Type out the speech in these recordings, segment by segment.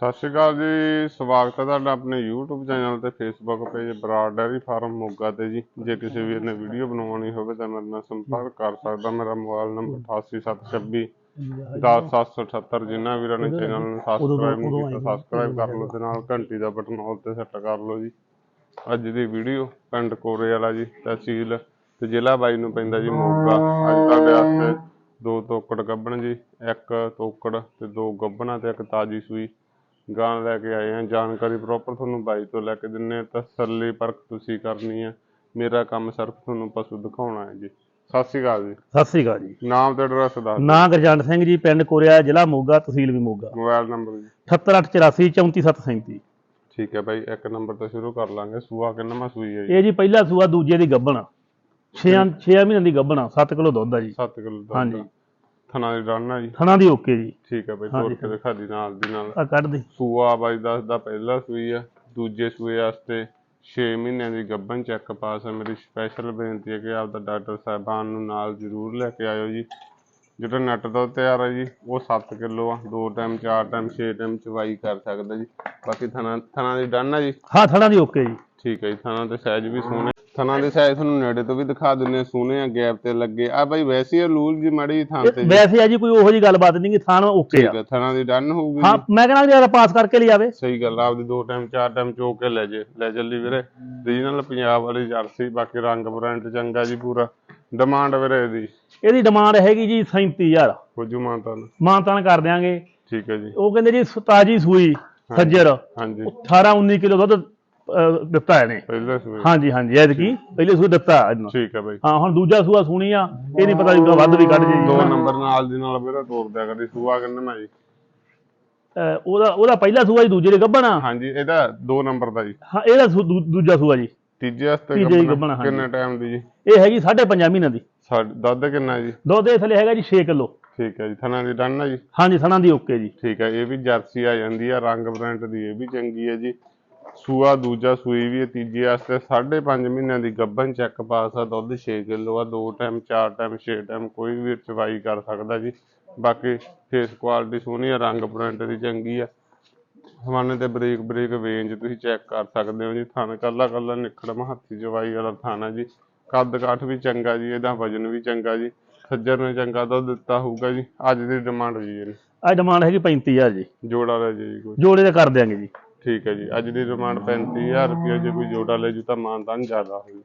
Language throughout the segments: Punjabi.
ਸਤਿ ਸ਼੍ਰੀ ਅਕਾਲ ਜੀ ਸਵਾਗਤ ਹੈ ਤੁਹਾਡਾ ਆਪਣੇ YouTube ਚੈਨਲ ਤੇ Facebook page Brar dairy farm Moga ਤੇ ਜੀ। ਜੇ ਕਿਸੇ ਵੀਰ ਨੇ ਵੀਡੀਓ ਬਣਾਉਣੀ ਹੋਵੇ ਤਾਂ ਮੇਰੇ ਨਾਲ ਸੰਪਰਕ ਕਰ ਸਕਦਾ। ਮੇਰਾ ਮੋਬਾਈਲ ਨੰਬਰ 88726 10778 ਜਿਨ੍ਹਾਂ ਵੀਰਾਂ ਨੇ ਚੈਨਲ ਨੂੰ ਸਬਸਕ੍ਰਾਈਬ ਨਹੀਂ ਕੀਤਾ ਸਬਸਕ੍ਰਾਈਬ ਕਰ ਲਓ ਤੇ ਨਾਲ ਘੰਟੀ ਦਾ ਬਟਨ ਆਲ ਤੇ ਸੈੱਟ ਕਰ ਲਓ ਜੀ। ਅੱਜ ਦੀ ਵੀਡੀਓ ਪਿੰਡ ਕੋਰੇ ਵਾਲਾ ਜੀ ਤਹਿਸੀਲ ਤੇ ਜ਼ਿਲ੍ਹਾ ਬਾਈ ਨੂੰ ਪੈਂਦਾ ਜੀ ਮੋਗਾ। ਅੱਜ ਤੁਹਾਡੇ ਵਾਸਤੇ ਦੋ ਤੋਕੜ ਗੱਬਣ ਜੀ ਇੱਕ ਤੋਕੜ ਤੇ ਦੋ ਗੱਬਣਾ ਤੇ ਇੱਕ ਤਾਜੀ ਸੂਈ। ਗਾਂ ਲੈ ਕੇ ਆਏ ਆ ਜਾਣਕਾਰੀ ਪ੍ਰੋਪਰ ਤੁਹਾਨੂੰ ਬਾਈ ਤੋਂ ਲੈ ਕੇ ਦਿੰਨੇ ਆ ਤਸੱਲੀ ਪਰਖ ਤੁਸੀਂ ਕਰਨੀ ਹੈ। ਮੇਰਾ ਕੰਮ ਸਿਰਫ ਤੁਹਾਨੂੰ ਪਸ਼ੂ ਦਿਖਾਉਣਾ ਹੈ ਜੀ। ਸਤਿ ਸ਼੍ਰੀ ਅਕਾਲ ਜੀ। ਸਤਿ ਸ੍ਰੀ ਅਕਾਲ ਜੀ। ਨਾਮ ਤੇ ਐਡਰੈਸ ਦੱਸ ਨਾਂ ਗਰਜੰਟ ਸਿੰਘ ਜੀ ਪਿੰਡ ਕੋਰਿਆ ਜ਼ਿਲ੍ਹਾ ਮੋਗਾ ਤਹਿਸੀਲ ਵੀ ਮੋਗਾ। ਮੋਬਾਈਲ ਨੰਬਰ ਜੀ। 78884 34737 ਠੀਕ ਹੈ ਬਾਈ ਇੱਕ ਨੰਬਰ ਤੋਂ ਸ਼ੁਰੂ ਕਰ ਲਾਂਗੇ। ਸੂਆ ਕਿੰਨਾ ਸੂਈ ਹੈ ਜੀ? ਇਹ ਜੀ ਪਹਿਲਾ ਸੂਆ ਦੂਜੇ ਦੀ ਗੱਭਣ। 6 6 ਮਹੀਨਿਆਂ ਦੀ ਗੱਭਣ 7 ਕਿਲੋ ਦੁੱਧ ਆ ਜੀ। 7 ਕਿਲੋ ਦੁੱਧ ਹਾਂਜੀ। ਥਣਾ ਦੀ ਡਾਨਾ ਜੀ ਥਣਾ ਦੀ ਓਕੇ ਜੀ। ਠੀਕ ਹੈ ਬਾਈ। ਤੋੜ ਕੇ ਦਿਖਾ ਦੀ ਨਾਲ ਦੀ ਨਾਲ। ਆ ਕੱਢ ਦੇ। ਸੂਆ ਬਾਈ ਦੱਸਦਾ ਪਹਿਲਾ ਸੂਈ ਆ ਦੂਜੇ ਸੂਏ ਵਾਸਤੇ 6 ਮਹੀਨਿਆਂ ਦੀ ਗੱਭਣ ਚੈੱਕ ਪਾਸ ਹੈ ਮੇਰੀ ਸਪੈਸ਼ਲ ਬੇਨਤੀ ਹੈ ਕਿ ਆਪਦਾ ਡਾਕਟਰ ਸਾਹਿਬਾਨ ਨੂੰ ਨਾਲ ਜ਼ਰੂਰ ਲੈ ਕੇ ਆਇਓ ਜੀ। ਜਿਹੜਾ ਨੈਟ ਤੋਂ ਤਿਆਰ ਹੈ ਜੀ ਉਹ 7 ਕਿਲੋ ਆ। ਦੋ ਟਾਈਮ ਚਾਰ ਟਾਈਮ 6 ਟਾਈਮ ਚਵਾਈ ਕਰ ਸਕਦਾ ਜੀ। ਬਾਕੀ ਥਣਾ ਥਣਾ ਦੀ ਡਾਨਾ ਜੀ। ਹਾਂ ਥਣਾ ਦੀ ਓਕੇ ਜੀ। ਠੀਕ ਹੈ ਜੀ ਥਣਾ ਤੇ ਸਾਈਜ਼ ਵੀ ਸੋਹਣੇ ਥਣਾ ਦੇ ਸਾਈਜ਼ ਤੁਹਾਨੂੰ ਨੇੜੇ ਤੋਂ ਵੀ ਦਿਖਾ ਦਿੰਨੇ ਸੋਹਣੇ ਆ ਗੈਪ ਤੇ ਲੱਗੇ। ਆ ਬਾਈ ਵੈਸੇ ਹੀ ਲੂਲ ਜੀ ਮਾੜੀ ਥਾਂ ਤੇ ਜੀ। ਵੈਸੇ ਆ ਜੀ ਕੋਈ ਉਹੋ ਜੀ ਗੱਲਬਾਤ ਨਹੀਂ ਕਿ ਥਾਣ ਓਕੇ ਆ। ਠੀਕ ਥਣਾ ਦੀ ਡਨ ਹੋਊਗੀ ਹਾਂ ਜੀ। ਮੈਂ ਕਹਿੰਦਾ ਜੀ ਪਾਸ ਕਰਕੇ ਲਈ ਆਵੇ ਸਹੀ ਗੱਲ ਆ, ਆਪਦੀ ਦੋ ਟਾਈਮ ਚਾਰ ਟਾਈਮ ਚੋਕ ਕੇ ਲੈ ਜੇ ਲੈ ਚੱਲੀ ਵੀਰੇ। ਰੀਜਨਲ ਪੰਜਾਬ ਵਾਲੀ ਜਰਸੀ ਬਾਕੀ ਰੰਗ ਬ੍ਰਾਂਡ ਚੰਗਾ ਜੀ ਪੂਰਾ। ਡਿਮਾਂਡ ਵੀਰੇ ਇਹਦੀ। ਇਹਦੀ ਡਿਮਾਂਡ ਹੈਗੀ ਜੀ 37000 ਖੋਜੂ ਮਾਨਤਾ ਨੂੰ ਮਾਨਤਾਨ ਕਰ ਦਿਆਂਗੇ। ਠੀਕ ਹੈ ਜੀ। ਉਹ ਕਹਿੰਦੇ ਜੀ ਤਾਜੀ ਸੂਈ ਸੱਜਰ ਹਾਂਜੀ। 18 19 ਕਿਲੋ ਦੁੱਧ ਦਿੱਤਾ ਇਹਨੇ। ਪਹਿਲੇ ਸੂਏ ਹਾਂਜੀ ਹਾਂਜੀ ਐਤਕੀ ਪਹਿਲੇ ਸੂਆ ਦਿੱਤਾ ਇਹਨੂੰ। ਠੀਕ ਹੈ ਬਾਈ। ਹਾਂ ਹੁਣ ਦੂਜਾ ਸੂਆ ਸੁਣੀ ਆ ਇਹ ਨਹੀਂ ਪਤਾ ਜੂਗਾ ਵੱਧ ਵੀ ਕੱਢ ਜੇ। ਦੋ ਨੰਬਰ ਨਾਲ ਦੀ ਨਾਲ ਵੀਰੇ ਤੋੜ ਦਿਆ ਕਰੀ ਸੂਆ ਕਿੰਨਾ ਮੈਂ ਜੀ ਉਹਦਾ ਉਹਦਾ ਪਹਿਲਾ ਸੂਆ ਜੀ ਦੂਜੇ ਦੇ ਗੱਭਣਾ। ਹਾਂਜੀ ਇਹਦਾ ਦੋ ਨੰਬਰ ਦਾ ਜੀ। ਹਾਂ ਇਹਦਾ ਦੂਜਾ ਸੂਆ ਜੀ। ਤੀਜੇ ਵਾਸਤੇ ਤੀਜੇ ਹੀ ਗੱਭਣਾ। ਕਿੰਨੇ ਟਾਈਮ ਦੀ ਜੀ? ਇਹ ਹੈਗੀ 5.5 ਮਹੀਨਿਆਂ ਦੀ। ਦੁੱਧ ਕਿੰਨਾ ਜੀ? ਦੁੱਧ ਇਹ ਥੱਲੇ ਹੈਗਾ ਜੀ 6 ਕਿਲੋ। ਠੀਕ ਹੈ ਜੀ ਥਣਾ ਦੀ ਡਨ ਹੈ ਜੀ? ਹਾਂਜੀ ਸਣਾ ਦੀ ਓਕੇ ਜੀ। ਠੀਕ ਹੈ ਇਹ ਵੀ ਜਰਸੀ ਆ ਜਾਂਦੀ ਆ ਰੰਗ ਬ੍ਰਾਂਡ ਦੀ ਇਹ ਵੀ ਚੰਗੀ ਹੈ ਜੀ। ਸੂਆ ਦੂਜਾ ਸੂਈ ਵੀ ਹੈ ਤੀਜੇ ਵਾਸਤੇ 5.5 ਮਹੀਨਿਆਂ ਦੀ ਗੱਭਣ ਚੈੱਕ ਪਾਸ ਆ ਦੁੱਧ 6 ਕਿਲੋ ਆ ਦੋ ਟਾਈਮ ਚਾਰ ਟਾਈਮ 6 ਟਾਈਮ ਕੋਈ ਵੀ ਚਵਾਈ ਕਰ ਸਕਦਾ ਜੀ। ਬਾਕੀ ਫੇਸ ਕੁਆਲਿਟੀ ਸੋਹਣੀ ਆ ਰੰਗ ਬ੍ਰਾਂਡ ਦੀ ਚੰਗੀ ਆ। ਹਵਾਨੇ ਤੇ ਬਰੀਕ ਬਰੀਕ ਵੇਂਜ ਤੁਸੀਂ ਚੈੱਕ ਕਰ ਸਕਦੇ ਹੋ ਜੀ। ਥਣ ਕੱਲਾ ਕੱਲਾ ਨਿਖੜਮ ਹੱਥੀ ਚਵਾਈ ਵਾਲਾ ਥਾਣਾ ਜੀ। ਕੱਦ ਕਾਠ ਵੀ ਚੰਗਾ ਜੀ ਇਹਦਾ ਵਜਨ ਵੀ ਚੰਗਾ ਜੀ। ਸੱਜਰ ਨੇ ਚੰਗਾ ਦੁੱਧ ਦਿੱਤਾ ਹੋਊਗਾ ਜੀ। ਅੱਜ ਦੀ ਡਿਮਾਂਡ ਜੀ ਇਹਦੀ। ਅੱਜ ਡਿਮਾਂਡ ਹੈਗੀ 35000 ਜੀ। ਜੋੜਾ ਲੈ ਜੀ ਕੋਈ। ਜੋੜੇ ਦਾ ਕਰ ਦਿਆਂਗੇ ਜੀ। ਠੀਕ ਹੈ ਜੀ। ਅੱਜ ਦੀ ਡਿਮਾਂਡ 35000 ਰੁਪਏ ਜੇ ਕੋਈ ਜੋੜਾ ਲੈ ਜੂ ਤਾਂ ਮਾਨਤਾਨ ਜ਼ਿਆਦਾ ਹੋਊ।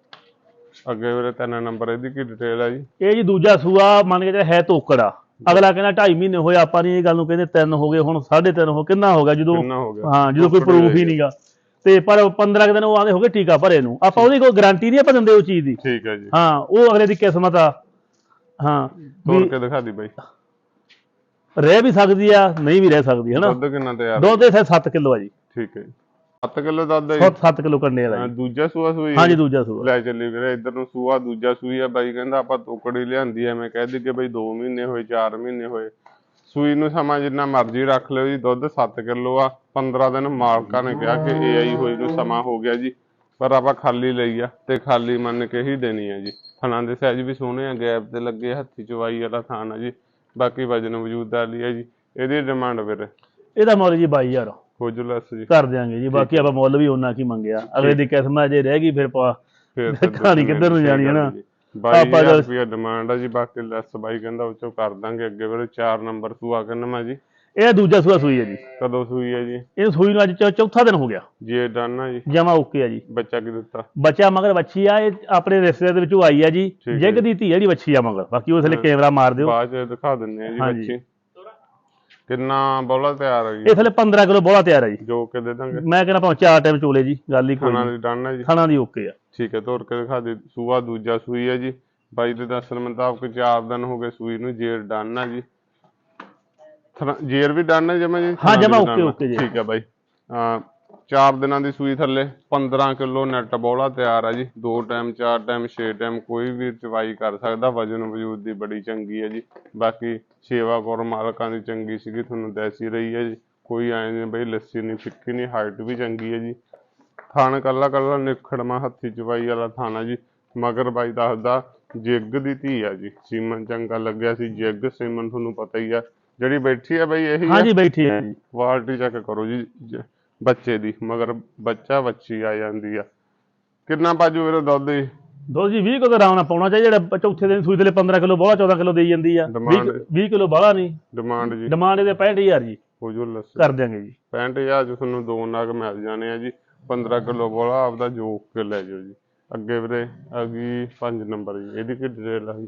ਅੱਗੇ ਵੀਰੇ ਤਿੰਨ ਨੰਬਰ ਇਹਦੀ ਕੀ ਡਿਟੇਲ ਹੈ ਜੀ? ਇਹ ਜੀ ਦੂਜਾ ਸੂਆ ਮੰਨ ਕੇ ਚੱਲ ਹੈ ਤੋਕੜਾ। ਅਗਲਾ ਕਹਿੰਦਾ 2.5 ਮਹੀਨੇ ਹੋਏ ਆਪਾਂ ਨਹੀਂ ਇਹ ਗੱਲ ਨੂੰ ਕਹਿੰਦੇ ਤਿੰਨ ਹੋ ਗਏ ਹੁਣ 3.5 ਹੋ ਕਿੰਨਾ ਹੋ ਗਿਆ ਜਦੋਂ ਕਿੰਨਾ ਹੋ ਗਿਆ? ਹਾਂ ਜਦੋਂ ਕੋਈ ਪ੍ਰੂਫ ਹੀ। ਨਹੀਂਗਾ ਤੇ ਪਰ 15 ਕੁ ਦਿਨ ਉਹ ਆਂਦੇ ਹੋ ਗਏ ਟੀਕਾ ਭਰੇ ਨੂੰ। ਆਪਾਂ ਉਹਦੀ ਕੋਈ ਗਾਰੰਟੀ ਨਹੀਂ ਆਪਾਂ ਦਿੰਦੇ ਉਹ ਚੀਜ਼ ਦੀ। ਠੀਕ ਹੈ ਜੀ। ਹਾਂ ਉਹ ਅਗਲੇ ਦੀ ਕਿਸਮਤ ਆ। ਹਾਂ ਤੋੜ ਕੇ ਦਿਖਾ ਦੀ ਬਾਈ। ਰਹਿ ਵੀ ਸਕਦੀ ਆ ਨਹੀਂ ਵੀ ਰਹਿ ਸਕਦੀ ਹੈ ਨਾ ਦੁੱਧ ਕਿੰਨਾ ਤਿਆਰ ਦੁੱਧ ਇੱਥੇ 7 ਕਿਲੋ ਆ ਜੀ। ਠੀਕ ਹੈ 7 ਕਿਲੋ ਦੁੱਧ ਹੈ ਜੀ? 7 ਕਿਲੋ ਕੰਡੇ ਵਾਲਾ ਦੂਜਾ ਸੂਆ ਸੂਈ ਹਾਂਜੀ ਦੂਜਾ ਸੂਆ। ਲੈ ਚੱਲੀ ਵੀਰੇ ਇੱਧਰ ਨੂੰ ਸੂਆ ਦੂਜਾ ਸੂਈ ਆ। ਬਾਈ ਕਹਿੰਦਾ ਆਪਾਂ ਤੋਕੜੀ ਲਿਆਂਦੀ ਐ ਮੈਂ ਕਹਿ ਦਿੱਤੀ ਕਿ ਬਈ 2 ਮਹੀਨੇ ਹੋਏ 4 ਮਹੀਨੇ ਹੋਏ। ਸੂਈ ਨੂੰ ਸਮਾਂ ਜਿੰਨਾ ਮਰਜ਼ੀ ਰੱਖ ਲਿਓ ਜੀ ਦੁੱਧ 7 ਕਿਲੋ ਆ। 15 ਦਿਨ ਮਾਲਕਾਂ ਨੇ ਕਿਹਾ ਕਿ ਏਆਈ ਹੋਈ ਨੂੰ ਸਮਾਂ ਹੋ ਗਿਆ ਜੀ। ਪਰ ਆਪਾਂ ਖਾਲੀ ਲਈ ਆ ਤੇ ਖਾਲੀ ਮੰਨ ਕੇ ਹੀ ਦੇਣੀ ਆ ਜੀ। ਥਣਾਂ ਦੇ ਸਾਈਜ਼ ਵੀ ਸੋਹਣੇ ਆ ਗੈਪ ਤੇ ਲੱਗੇ ਹੱਥੀ ਚਵਾਈ ਵਾਲਾ ਥਾਨ ਆ ਜੀ। ਬਾਕੀ ਵਜਨ ਵਜੂਦ ਵਾਲੀ ਆ ਜੀ। ਇਹਦੀ ਡਿਮਾਂਡ ਵੀਰੇ ਇਹਦਾ ਮੁੱਲ ਜੀ 22000 ਖੋਜੋ ਲੈਸ ਜੀ। ਕਰ ਦਿਆਂਗੇ ਜੀ। ਬਾਕੀ ਆਪਾਂ ਮੁੱਲ ਵੀ ਉਹਨਾਂ ਕੀ ਮੰਗਿਆ। ਅਗਲੇ ਦੀ ਕਿਸਮਤ ਜੇ ਰਹਿ ਗਈ ਫਿਰ ਪਾ ਫਿਰ ਤਾਂ ਕਹਾਣੀ ਕਿੱਧਰ ਨੂੰ ਜਾਣੀ ਹੈ ਨਾ? ਬਾਈ ਆਪਾਂ ਜਦ- ਰੁਪਿਆ ਡਿਮਾਂਡ ਆ ਜੀ ਬਾਕੀ ਲੈਸ ਬਾਈ ਕਹਿੰਦਾ ਉਹ ਚੋਂ ਕਰ ਦਾਂਗੇ। ਅੱਗੇ ਵੀਰੇ 4 ਨੰਬਰ ਸੂਆ ਕਰਨਾ ਜੀ। ਇਹ ਦੂਜਾ ਸੂਆ ਸੂਈ ਹੈ ਜੀ। ਕਦੋਂ ਸੂਈ ਹੈ ਜੀ? ਇਹ ਸੂਈ ਨੂੰ ਅੱਜ ਚੌ- ਚੌਥਾ ਦਿਨ ਹੋ ਗਿਆ। ਜੀ ਇਹ ਡਨ ਆ ਜੀ। ਜਮਾ ਓਕੇ ਆ ਜੀ। ਬੱਚਾ ਕੀ ਦਿੱਤਾ? ਬੱਚਾ ਮਗਰ ਬੱਚੀ ਆ ਇਹ ਆਪਣੇ ਰਿਸ਼ਤੇ ਦੇ ਵਿੱਚੋਂ ਆਈ ਆ ਜੀ। ਹੈ ਜਿਗ ਦੀ ਧੀ ਆ ਜਿਹੜੀ ਬੱਚੀ ਆ ਮਗਰ। ਬਾਕੀ ਉਸ ਲਈ ਕੈਮਰਾ ਮਾਰ ਦਿਓ। ਬਾਅਦ ਚ ਦਿਖਾ ਦਿੰਨੇ ਆ ਜੀ। ਬੱਚੀ। ਕਿੰਨਾ ਬੋਲਾ ਤਿਆਰ ਹੈ ਇਹ ਜੀ ਥਲੇ 15 ਕਿਲੋ ਬੋਲਾ ਤਿਆਰ ਆ ਜੀ। ਜੋ ਕੇ ਦੇ ਦਾਂਗੇ। ਮੈਂ ਕਹਿੰਦਾ ਭਾਵੇਂ ਚਾਰ ਟਾਈਮ ਚੋਲੇ ਜੀ ਗੱਲ ਹੀ ਕੋਈ ਖਾਣਾ ਨਹੀਂ। ਦੀ ਡਨ ਜੀ। ਖਾਣਾ ਦੀ ਓਕੇ ਆ। ਠੀਕ ਹੈ ਤੋਰ ਕੇ ਦਿਖਾ ਦੇ। ਸੂਆ ਦੂਜਾ ਸੂਈ ਹੈ ਜੀ। ਬਾਈ ਦੇ ਦੱਸਣ ਮੁਤਾਬਕ 4 ਦਿਨ ਹੋ ਗਏ ਸੂਈ ਨੂੰ ਜੇਰ ਡਨ ਆ ਜੀ। ਜੇਰ ਵੀ ਡਨ ਹੈ ਜਮਾ ਜੀ? ਹਾਂ, ਜਮਾਂ ਆ। okay ਜੀ। ਠੀਕ ਹੈ ਬਾਈ। ਚਾਰ ਦਿਨਾਂ ਦੀ ਸੂਈ ਥੱਲੇ 15 ਕਿਲੋ ਨੈਟ ਬੋਲਾ ਤਿਆਰ ਆ ਜੀ। ਦੋ ਟਾਈਮ ਚਾਰ ਟਾਈਮ ਛੇ ਟਾਈਮ ਕੋਈ ਵੀ ਚਵਾਈ ਕਰ ਸਕਦਾ। ਵਜਨ ਵਜੂਦ ਦੀ ਬੜੀ ਚੰਗੀ ਹੈ ਜੀ। ਬਾਕੀ ਸੇਵਾ ਕੌਰ ਮਾਲਕਾਂ ਦੀ ਚੰਗੀ ਸੀਗੀ ਤੁਹਾਨੂੰ ਦੱਸ ਰਹੀ ਹੈ ਜੀ। ਕੋਈ ਐਂ ਨਹੀਂ ਬਈ ਲੱਸੀ ਨਹੀਂ ਫਿੱਕੀ ਨਹੀਂ ਹਾਈਟ ਵੀ ਚੰਗੀ ਹੈ ਜੀ। ਥਣ ਕੱਲਾ ਕੱਲਾ ਨਿਖੜਮਾ ਹੱਥੀ ਚਵਾਈ ਵਾਲਾ ਥਾਣਾ ਜੀ। ਮਗਰ ਬਾਈ ਦੱਸਦਾ ਜਿੱਗ ਦੀ ਧੀ ਆ ਜੀ। ਸੀਮਨ ਚੰਗਾ ਲੱਗਿਆ ਸੀ। ਜਿੱਗ ਸੀਮਨ ਤੁਹਾਨੂੰ ਪਤਾ ਹੀ ਆ। ਜਿਹੜੀ ਬੈਠੀ ਆ ਬਈ ਇਹੀ ਹਾਂਜੀ ਬੈਠੀ ਹੈ ਜੀ ਕੁਆਲਿਟੀ ਚੈੱਕ ਕਰੋ ਜੀ ਜ- ਬੱਚੇ ਦੀ ਮਗਰ ਬੱਚਾ ਬੱਚੀ ਆ ਜਾਂਦੀ ਆ। ਕਿੰਨਾ ਬਾਜੂ ਵੀਰੇ ਦੁੱਧ ਜੀ? ਦੁੱਧ ਜੀ 20 ਕਿਲੋ ਆਰਾਮ ਨਾਲ ਪਾਉਣਾ ਚਾਹੀਦਾ ਜਿਹੜਾ ਚੌਥੇ ਦਿਨ ਸੂਈ ਦੇ 15 ਕਿਲੋ ਬੋਲਾ 14 ਕਿਲੋ ਦੇਈ ਜਾਂਦੀ ਆ। Demand 20 ਕਿਲੋ ਬਾਹਲਾ ਨਹੀਂ। ਡਿਮਾਂਡ ਜੀ। ਡਿਮਾਂਡ ਇਹਦੇ 65000 ਜੀ। ਹੋ ਜੋ ਲੱਸੀ। ਕਰ ਦਿਆਂਗੇ ਜੀ। 65000 ਚ ਤੁਹਾਨੂੰ ਦੋ ਨਗ ਮਿਲ ਜਾਣੇ ਆ ਜੀ 15 ਕਿਲੋ ਬੋਲਾ ਆਪਦਾ ਜੋਕ ਕੇ ਲੈ ਜਾਓ ਜੀ। ਅੱਗੇ ਵੀਰੇ ਅਗੀ 5 ਨੰਬਰ ਜੀ ਇਹਦੀ ਕੀ ਡਿਟੇਲ ਆ ਜੀ?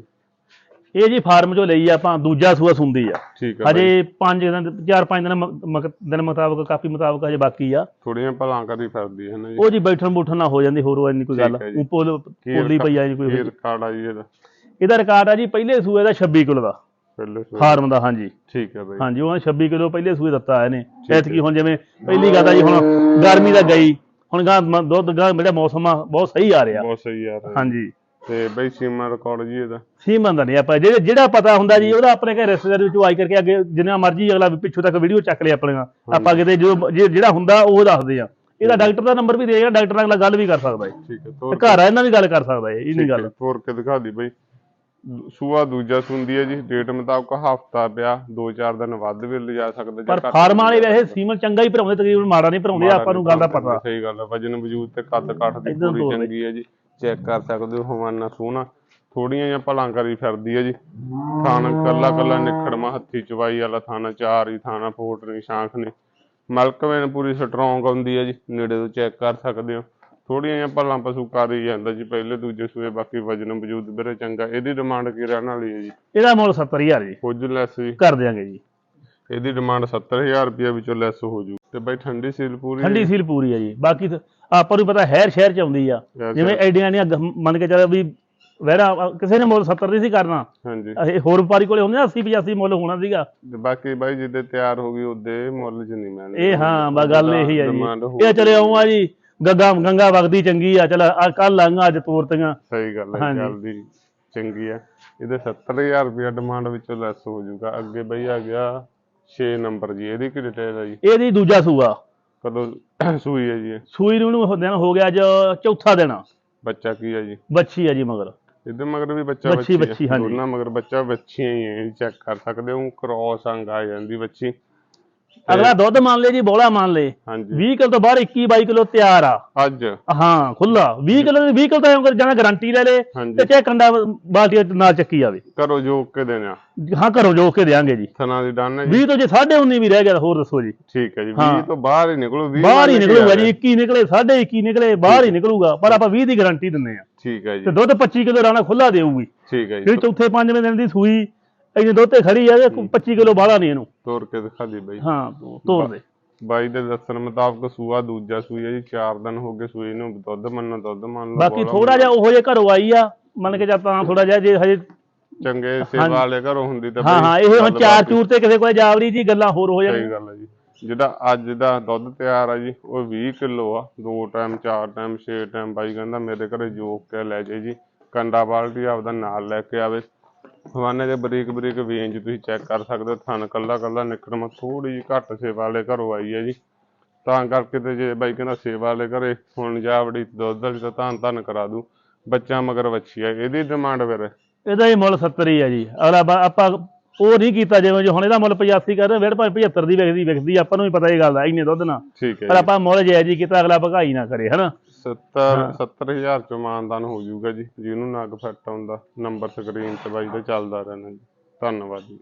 ਇਹ ਜੀ ਫਾਰਮ ਚੋਂ ਲਈ ਆ ਆਪਾਂ ਦੂਜਾ ਸੂਆ ਸੁੰਦੀ ਆ। ਠੀਕ ਆ ਹਜੇ 5 ਦਿਨ 4-5 ਦਿਨ ਮ- ਦਿਨ ਮੁਤਾਬਕ ਕਾਫੀ ਮੁਤਾਬਕ ਹਜੇ ਬਾਕੀ ਆ। ਥੋੜੀਆਂ ਭਲਾਂ ਕਰੀ ਫਿਰਦੀ ਹੈ ਨਾ ਜੀ। ਉਹ ਜੀ ਬੈਠਣ ਬੂਠਣ ਨਾ ਹੋ ਜਾਂਦੀ ਹੋਰ ਉਹ ਇੰਨੀ ਕੋਈ ਗੱਲ ਠੀਕ ਹੈ ਜੀ। ਉਪੋਲ ਪੋਲੀ ਪਈ ਆ ਜੀ ਕੋਈ ਰਿਕਾਰਡ ਆ ਜੀ ਇਹਦਾ? ਇਹਦਾ ਰਿਕਾਰਡ ਆ ਜੀ ਪਹਿਲੇ ਸੂਏ ਦਾ 26 ਕਿਲੋ ਦਾ। ਪਹਿਲੇ ਸੂਏ। ਫਾਰਮ ਦਾ ਹਾਂਜੀ। ਠੀਕ ਹੈ ਬਈ। ਹਾਂਜੀ ਉਹਨਾਂ 26 ਕਿਲੋ ਪਹਿਲੇ ਸੂਏ ਦਿੱਤਾ ਆਏ ਨੇ ਐਤਕੀ ਹੁਣ ਜਿਵੇਂ ਪਹਿਲੀ ਗੱਲ ਆ ਜੀ ਹੁਣ ਗਰਮੀ ਦਾ ਗਈ। ਹੁਣ ਗਾਂ ਮ- ਦੁੱਧ ਗਾਂ ਜਿਹੜਾ ਮੌਸਮ ਆ ਬਹੁਤ ਸਹੀ ਆ ਰਿਹਾ। ਬਹੁਤ ਸਹੀ ਯਾਰ ਹਾਂਜੀ। ਤੇ ਬਈ ਸੀਮਾ ਰਿਕਾਰਡ ਜੀ ਇਹਦਾ। ਸੀਮਨ ਦਾ ਨਹੀਂ ਆਪਾਂ ਜਿਹੜੇ ਜਿਹੜਾ ਪਤਾ ਹੁੰਦਾ ਜੀ ਉਹਦਾ ਆਪਣੇ ਘਰ ਰਿਸ਼ਤੇਦਾਰ ਵਿੱਚ ਆਈ ਕਰਕੇ ਅੱਗੇ ਜਿੰਨਾ ਮਰਜ਼ੀ ਅਗਲਾ ਪਿੱਛੋਂ ਤੱਕ ਵੀਡੀਓ ਚੱਕ ਲਿਆ ਆਪਣੀਆਂ ਆਪਾਂ ਕਿਤੇ ਜੋ ਜਿਹੜਾ ਹੁੰਦਾ ਉਹ ਦੱਸਦੇ ਆ। ਇਹਦਾ ਡਾਕਟਰ ਦਾ ਨੰਬਰ ਵੀ ਦੇਗਾ ਡਾਕਟਰ ਨਾਲ ਗੱਲ ਵੀ ਕਰ ਸਕਦਾ ਹੈ ਠੀਕ ਹੈ ਤੋਰ ਘਰ ਆ ਇਹਨਾਂ ਵੀ ਗੱਲ ਕਰ ਸਕਦਾ ਹੈ ਇਹ ਨਹੀਂ ਗੱਲ। ਤੋਰ ਕੇ ਦਿਖਾ ਦੀ ਬਈ। ਸੂਆ ਦੂਜਾ ਸੁੰਦੀ ਹੈ ਜੀ ਡੇਟ ਮੁਤਾਬਕ ਹਫਤਾ ਪਿਆ 2-4 ਦਿਨ ਵੱਧ ਵੀ ਲਿਜਾ ਸਕਦੇ ਪਰ ਫਾਰਮ ਵਾਲੇ ਵੈਸੇ ਸੀਮਨ ਚੰਗਾ ਹੀ ਭਰਾਉਂਦੇ ਤਕਰੀਬਨ ਮਾੜਾ ਨਹੀਂ ਭਰਾਉਂਦੇ ਆਪਾਂ ਨੂੰ ਗੱਲ ਦਾ ਪਤਾ। ਸਹੀ ਗੱਲ ਹੈ ਵਜਨ ਵਜੂਦ ਤੇ ਕੱਦ ਕਾਠ ਦੀ ਪੂਰੀ। ਚੰਗੀ ਹੈ ਜੀ। ਚੈੱਕ ਕਰ ਸਕਦੇ ਹੋ ਹਵਾਨਾ ਸੋਹਣਾ। ਥੋੜੀਆਂ ਜਿਹਾ ਭਲਾਂ ਕਰੀ ਫਿਰਦੀ ਹੈ ਜੀ। ਥਾਣ ਕੱਲਾ ਕੱਲਾ ਨਿਖੜਮਾ ਹੱਥੀ ਚਵਾਈ ਵਾਲਾ ਥਾਣਾ ਚਾਰ ਹੀ ਥਾਣਾ ਫੋਟ ਨਹੀਂ ਸ਼ਾਂਖ ਨੇ। ਮਲਕ ਵੇਨ ਪੂਰੀ ਸਟਰੋਂਗ ਆਉਂਦੀ ਹੈ ਜੀ ਨੇੜੇ ਤੋਂ ਚੈੱਕ ਕਰ ਸਕਦੇ ਹੋ। ਥੋੜੀਆਂ ਜਿਹਾ ਭਲਾਂ ਪਸ਼ੂ ਕਰ ਹੀ ਜਾਂਦਾ ਜੀ ਪਹਿਲੇ ਦੂਜੇ ਸੂਏ ਬਾਕੀ ਵਜਨ ਵਜੂਦ ਵੀਰੇ ਚੰਗਾ। ਇਹਦੀ ਡਿਮਾਂਡ ਕੀ ਰਹਿਣ ਵਾਲੀ ਹੈ ਜੀ? ਇਹਦਾ ਮੁੱਲ 70000 ਜੀ। ਕੁਝ ਲੈਸ ਜੀ। ਕਰ ਦਿਆਂਗੇ ਜੀ। ਇਹਦੀ ਡਿਮਾਂਡ 70000 ਰੁਪਏ ਵਿੱਚੋਂ ਲੈਸ ਹੋ ਜੂ। ਤੇ ਬਾਈ ਠੰਡੀ ਸੀਲ ਪੂਰੀ ਠੰਡੀ ਸੀਲ ਪੂਰੀ ਹੈ ਜੀ। ਬਾਕੀ ਆਪਾਂ ਨੂੰ ਪਤਾ ਹੈਰ ਸ਼ਹਿਰ ਚ ਆਉਂਦੀ ਆ। ਜਿਵੇਂ ਐਡੀਆਂ ਨੇ ਮੰਨ ਕੇ ਚੱਲ ਵੀ ਵਹਿਰਾ ਕਿਸੇ ਨੇ ਮੁੱਲ 70 ਦੀ ਸੀ ਕਰਨਾ। ਹਾਂਜੀ। ਇਹ ਹੋਰ ਵਪਾਰੀ ਕੋਲੇ ਹੁੰਦੇ 80 85 ਮੁੱਲ ਹੋਣਾ ਸੀਗਾ। ਤੇ ਬਾਕੀ ਬਾਈ ਜਿੱਦੇ ਤਿਆਰ ਹੋ ਗਈ ਉਹਦੇ ਮੁੱਲ ਚ ਨਹੀਂ ਮਿਲਣੀ ਇਹ ਹਾਂ ਬਾ ਗੱਲ ਇਹੀ ਹੈ ਜੀ। ਇਹ ਚਲੇ ਆਉਂ ਆ ਜੀ ਗੰਗਾ ਗੰਗਾ ਵਗਦੀ ਚੰਗੀ ਆ ਚਲ ਕੱਲ ਆਂਗਾ ਅੱਜ ਤੋਰਤੀਆਂ ਸਹੀ ਗੱਲ ਹੈ ਹਾਂਜੀ। ਜਲਦੀ ਚੰਗੀ ਹੈ ਇਹਦੇ 70000 ਰੁਪਏ ਡਿਮਾਂਡ ਵਿੱਚੋਂ ਲੈਸ ਹੋ ਜਾਊਗਾ। ਅੱਗੇ ਬਈ ਆ ਗਿਆ 6 ਨੰਬਰ ਜੀ ਇਹਦੀ ਕੀ ਡਿਟੇਲ ਹੈ ਜੀ? ਇਹਦੀ ਦੂਜਾ ਸੂਆ। ਕਦੋਂ ਸੂਈ ਹੈ ਜੀ ਇਹ? ਸੂਈ ਨੂੰ ਨੂੰ ਦਿਨ ਹੋ ਗਿਆ ਅੱਜ ਚੌਥਾ ਦਿਨ ਬੱਚਾ ਕੀ ਹੈ ਜੀ ਬੱਚੀ ਆ ਜੀ ਮਗਰ ਇਹਦੇ ਮਗਰ ਵੀ ਬੱਚਾ ਬੱਚੀ- ਹੈ। ਬੱਚੀ, ਹਾਂਜੀ। ਦੋਨਾਂ ਮਗਰ ਬੱਚਾ ਬੱਚੀਆਂ ਹੀ ਹੈ ਚੈੱਕ ਕਰ ਸਕਦੇ ਹੋ ਕ੍ਰੋਸ ਅੰਗ ਆ ਜਾਂਦੀ ਬੱਚੀ ਅਗਲਾ ਦੁੱਧ ਮੰਨ ਲੈ ਜੀ ਬੋਲਾ ਮੰਨ ਲੈ। ਹਾਂਜੀ। 20 ਕਿਲੋ ਤੋਂ ਬਾਹਰ 21 22 ਕਿਲੋ ਤਿਆਰ ਆ। ਅੱਜ? ਹਾਂ ਖੁੱਲਾ 20 ਕਿਲੋ ਦੀ 20 ਕਿਲੋ ਤਾਂ ਐਂ ਜਾਣਾ ਗਾਰੰਟੀ ਲੈ ਲੇ ਤੇ ਚਾਹੇ ਕੰਡਾ ਬਾਲਟੀ ਨਾਲ ਚੱਕੀ ਜਾਵੇ। ਕਰੋ ਜੋ ਕੇ ਦੇਣਾ। ਹਾਂ ਘਰੋਂ ਜੋ ਕੇ ਦੇਾਂਗੇ ਜੀ। ਥਣਾ ਦੀ ਡਨ ਹੈ ਜੀ। 20 ਤੋਂ ਜੇ 19.5 ਵੀ ਰਹਿ ਗਿਆ ਤਾਂ ਹੋਰ ਦੱਸੋ ਜੀ। ਠੀਕ ਹੈ ਜੀ ਹਾਂ। 20 ਤੋਂ ਬਾਹਰ ਹੀ ਨਿਕਲੋ 20 ਬਾਹਰ ਹੀ ਨਿਕਲੂਗਾ ਜੀ 21 ਨਿਕਲੇ 21.5 ਨਿਕਲੇ ਬਾਹਰ ਹੀ ਨਿਕਲੂਗਾ ਪਰ ਆਪਾਂ 20 ਦੀ ਗਾਰੰਟੀ ਦਿੰਨੇ ਆ ਠੀਕ ਹੈ ਤੇ ਜੀ ਦੁੱਧ 25 ਕਿਲੋ ਰਾਣਾ ਖੁੱਲਾ ਦੇਊਗੀ। ਠੀਕ ਹੈ ਜੀ। ਜਿਹੜੀ ਚੌਥੇ ਪੰਜਵੇਂ ਦਿਨ ਦੀ ਸੂਈ ਇਹਨੇ ਦੁੱਧ ਤੇ ਖੜੀ ਆ ਇਹ 25 ਕਿਲੋ ਬਾਹਲਾ ਨਹੀਂ ਇਹਨੂੰ। ਤੋੜ ਕੇ ਦਿਖਾ ਦੀ ਬਾਈ। ਹਾਂ ਤੋੜ ਦੇ। ਬਾਈ ਦੇ ਦੱਸਣ ਮੁਤਾਬਕ ਸੂਆ ਦੂਜਾ ਸੂਈ ਜੀ 4 ਦਿਨ ਹੋ ਗਏ ਸੂਈ ਨੂੰ ਦੁੱਧ ਮੰਨੋ ਦੁੱਧ ਮੰਨ ਲਓ ਬਾਕੀ ਬੋਲਾ ਥੋੜਾ ਜਿਹਾ ਉਹੋ ਜਿਹਾ ਘਰੋਂ ਆਈ ਆ ਮੰਨ ਕੇ ਜਾਂ ਤਾਂ ਥੋੜਾ ਜਿਹਾ ਜੇ ਹਜੇ ਚੰਗੇ ਸੇਵਾ ਵਾਲੇ ਘਰੋਂ ਹੁੰਦੀ ਤਾਂ ਹਾਂ ਹਾਂ ਇਹ ਹੁਣ ਚਾਰ ਚੂਰ ਤੇ ਕਿਸੇ ਕੋਲੇ ਜਾਵੜੀ ਜੀ ਗੱਲਾਂ ਹੋਰ ਹੋ ਸਹੀ ਜਾਣ ਗੱਲ ਹੈ ਜੀ। ਜਿਹੜਾ ਅੱਜ ਦਾ ਦੁੱਧ ਤਿਆਰ ਆ ਜੀ ਉਹ 20 ਕਿਲੋ ਆ। ਦੋ ਟਾਈਮ ਚਾਰ ਟਾਈਮ ਛੇ ਟਾਈਮ ਬਾਈ ਕਹਿੰਦਾ ਮੇਰੇ ਘਰੇ ਜੋਕ ਕੇ ਲੈ ਜਾਏ ਜੀ। ਕੰਡਾ ਬਾਲਟੀ ਆਪਦਾ ਨਾਲ ਲੈ ਕੇ ਆਵੇ। ਹਵਾਨੇ ਦੇ ਬਰੀਕ ਬਰੀਕ ਵੇਂਜ ਤੁਸੀਂ ਚੈੱਕ ਕਰ ਸਕਦੇ ਹੋ ਥਣ ਕੱਲਾ ਕੱਲਾ ਨਿਕਲਮਾ ਥੋੜੀ ਜਿਹੀ ਘੱਟ ਸੇਵਾ ਵਾਲੇ ਘਰੋਂ ਆਈ ਹੈ ਜੀ। ਤਾਂ ਕਰਕੇ ਤੇ ਜੇ ਬਾਈ ਕਹਿੰਦਾ ਸੇਵਾ ਵਾਲੇ ਘਰੇ ਹੁਣ ਜਾਵੜੀ ਦੁੱਧ ਵਾਲੀ ਤਾਂ ਧੰਨ ਧੰਨ ਕਰਾ ਦੂ ਬੱਚਾ ਮਗਰ ਵੱਛੀ ਆ ਇਹਦੀ ਡਿਮਾਂਡ ਫਿਰ। ਇਹਦਾ ਹੀ ਮੁੱਲ 70 ਹੀ ਜੀ। ਅਗਲਾ ਆਪਾਂ ਉਹ ਨਹੀਂ ਕੀਤਾ ਜਿਵੇਂ ਜੋ ਹੁਣ ਇਹਦਾ ਮੁੱਲ 85 ਕਰਦੇ ਵੇੜ ਭਾਵੇਂ 75 ਦੀ ਵਿਕਦੀ ਵਿਕਦੀ ਆਪਾਂ ਨੂੰ ਵੀ ਪਤਾ ਇਹ ਗੱਲ ਦਾ ਇੰਨੇ ਦੁੱਧ ਨਾ ਠੀਕ ਹੈ ਪਰ ਜੀ। ਆਪਾਂ ਮੁੱਲ ਜਾਇਜ਼ ਹੀ ਕੀਤਾ ਅਗਲਾ ਭਗਾਈ ਨਾ ਕਰੇ ਹਨਾ? 70 70000 ਚ ਮਾਨਦਾਨ ਹੋ ਜਾਊਗਾ ਜੀ ਜਿਹਨੂੰ ਨਗ ਫਿੱਟ ਆਉਂਦਾ ਨੰਬਰ ਸਕਰੀਨ ਤੇ ਬਾਈ ਤੇ ਚੱਲਦਾ ਰਹਿਣਾ ਜੀ। ਧੰਨਵਾਦ ਜੀ।